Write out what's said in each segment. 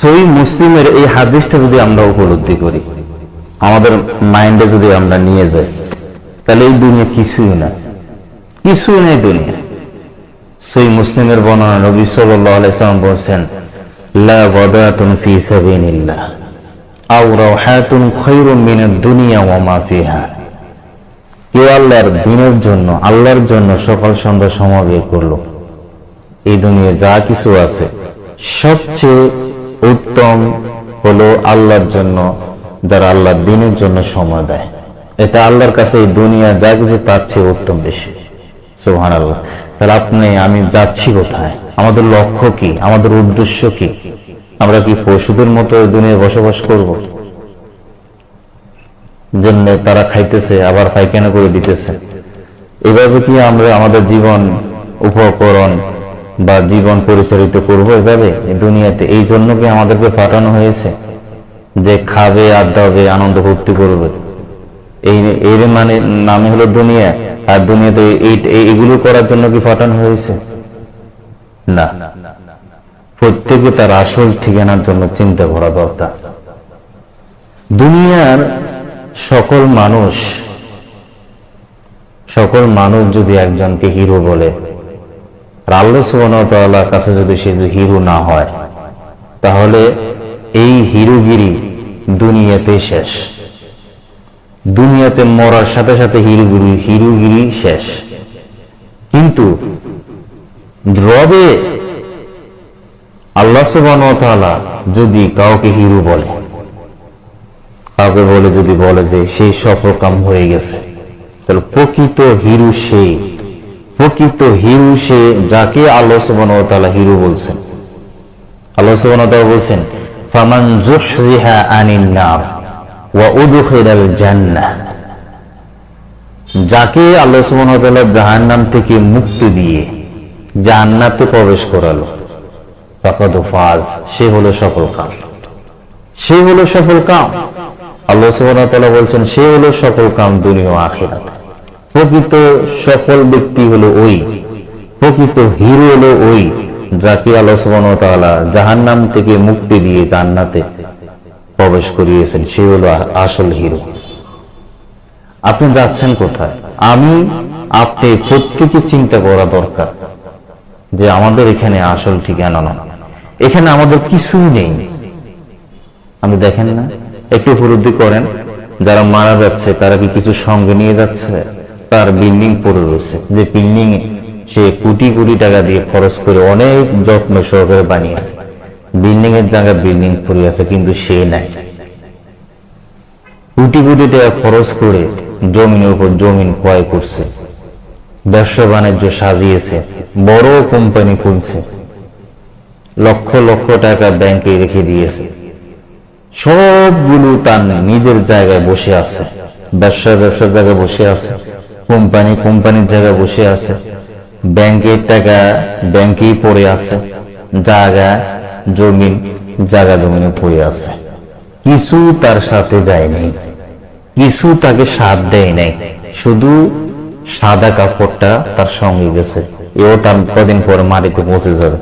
সই মুসলিমের এই হাদিসটা যদি আমরা উপলব্ধি করি, আমাদের মাইন্ডে যদি আমরা নিয়ে যাই, তাহলে এই দুনিয়া কিছুই না। কিছুই নেই দুনিয়া। সই মুসলিমের বর্ণনা নবী সাল্লাম বলছেন সবচেয়ে উত্তম হলো আল্লাহর জন্য, যারা আল্লাহর দিনের জন্য সময় দেয়। এটা আল্লাহর কাছে এই দুনিয়া যা কিছু তার চেয়ে উত্তম বেশি। সুহান আল্লাহ তাহলে আপনি, আমি যাচ্ছি কোথায়? আমাদের লক্ষ্য কি? আমাদের উদ্দেশ্য কি? আমরা কি পশুদের মতো এই দুনিয়ায় বসবাস করব? জন্য তারা খাইতেছে, আবার পায়খানা করে দিতেছে। এভাবে কি আমরা আমাদের জীবন, উপকরণ বা জীবন পরিচালিত করব এভাবে দুনিয়াতে। এই জন্য কি আমাদেরকে পাঠানো হয়েছে যে খাবে আড্ডা হবে আনন্দ ভর্তি করবে। এই এর মানে নামে হলো দুনিয়া। আর দুনিয়াতে এগুলো করার জন্য কি পাঠানো হয়েছে? না। প্রত্যেকে তার আসল ঠিকানার জন্য চিন্তা করা দরকার। দুনিয়ার সকল মানুষ সকল মানুষ যদি একজনকে হিরো বলে আর আল্লাহ সুবহানাহু কাছে যদি সে হিরো না হয়, তাহলে এই হিরোগিরি দুনিয়াতে শেষ। দুনিয়াতে মরার সাথে সাথে শেষ। কিন্তু রবে আল্লাহ সুবহানাহু যদি কাউকে হিরো বলে, কাউকে বলে যদি বলে যে সেই সফল কাম হয়ে গেছে, তাহলে প্রকৃত হিরু সে। প্রকৃত হিরু সে, যাকে আল্লাহ ওয়া হিরু বলছেন। আল্লাহ ওয়া বলছেন, ফামান যাকে আল্লাহ সুবহানাহু ওয়া তাআলা জাহান্নাম থেকে মুক্তি দিয়ে জান্নাতে প্রবেশ করালো। সে হলো সফল কাম। সে হলো সফল কাম। আল্লাহ ওয়া বলছেন, সে হলো সফল কাম দুনিয়া আখিরাতে। প্রকৃত সফল ব্যক্তি হলো ওই। প্রকৃত হিরো হলো ওই যাকে সুবহানাহু ওয়া তাআলা জাহান্নাম থেকে মুক্তি দিয়ে জান্নাতে প্রবেশ করিয়েছেন, সে হলো আসল হিরো। আপনি যাচ্ছেন কোথায়? আমি আপনি প্রত্যেকে চিন্তা করা দরকার যে আমাদের এখানে আসল ঠিকানা না এখানে আমাদের কিছুই নেই। আপনি দেখেন না? একটু উপলব্ধি করেন, যারা মারা যাচ্ছে, তারা কি কিছু সঙ্গে নিয়ে যাচ্ছে? তার বিল্ডিং পড়ে রয়েছে। যে বিল্ডিং সে কোটি কোটি টাকা দিয়ে খরচ করে অনেক যত্ন সহকারে বানিয়েছে। বিল্ডিং এর জায়গায় বিল্ডিং পড়ে আছে, কিন্তু সে নাই। কোটি কোটি টাকা খরচ করে জমিনের উপর জমিন ক্রয় করছে। ব্যবসা বাণিজ্য সাজিয়েছে, বড় কোম্পানি খুলছে। লক্ষ লক্ষ টাকা ব্যাংকে রেখে দিয়েছে। সবগুলো তার নিজের জায়গায় বসে আছে। ব্যবসা ব্যবসার জায়গায় বসে আছে। কোম্পানি কোম্পানির জায়গায় বসে আছে। ব্যাংকের টাকা ব্যাংকেই পড়ে আছে। জায়গা জমিন জায়গা জমিনে পড়ে আছে। কিছু তার সাথে যায়নি কিছু তাকে সাথ দেয় নাই। শুধু সাদা কাপড়টা তার সঙ্গে গেছে। এও তার কদিন পরে মাটিতে পৌঁছে যাবে।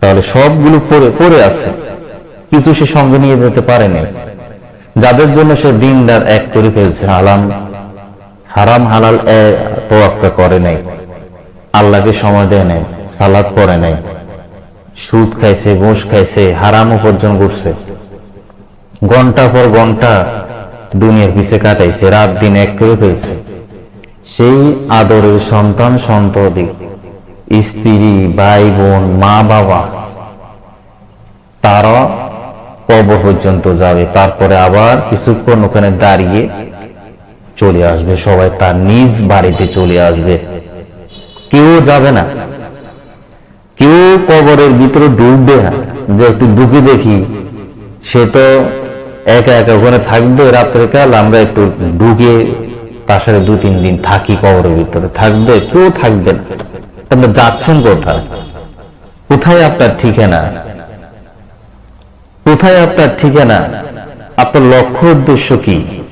তাহলে সবগুলো পরে পরে আছে। কিছু সে সঙ্গে নিয়ে যেতে পারে নাই। যাদের জন্য সে দিনদার এক করে ফেলছে। আলাম হারাম হালাল তোয়াক্কা করে নাই। আল্লাহকে সময় দেয় নাই, সালাদ পড়ে নাই। সুদ খাইছে, ঘুষ খাইছে, হারাম উপার্জন করছে। ঘণ্টা পর ঘণ্টা দুনিয়ার পিছে কাটাইছে, রাত দিন এক করে ফেলছে। সেই আদরের সন্তান, সন্ততি, স্ত্রী ভাই বোন মা বাবা তারা কবর পর্যন্ত যাবে। তারপরে আবার কিছুক্ষণ ওখানে দাঁড়িয়ে চলে আসবে, সবাই তার নিজ বাড়িতে চলে আসবে। কেউ যাবে না। কেউ কবরের ভিতরে ঢুকবে না। যে একটু ঢুকে দেখি, সে তো একা একা ওখানে থাকবে রাত্রে কাল, আমরা একটু ঢুকে তার সাথে দু তিন দিন থাকি কবরের ভিতরে। থাকবে, কেউ থাকবে না। আপনি যাচ্ছেন কোথায়? কোথায় আপনার ঠিকানা? কোথায় আপনার ঠিকানা? আপনার লক্ষ্য উদ্দেশ্য কি?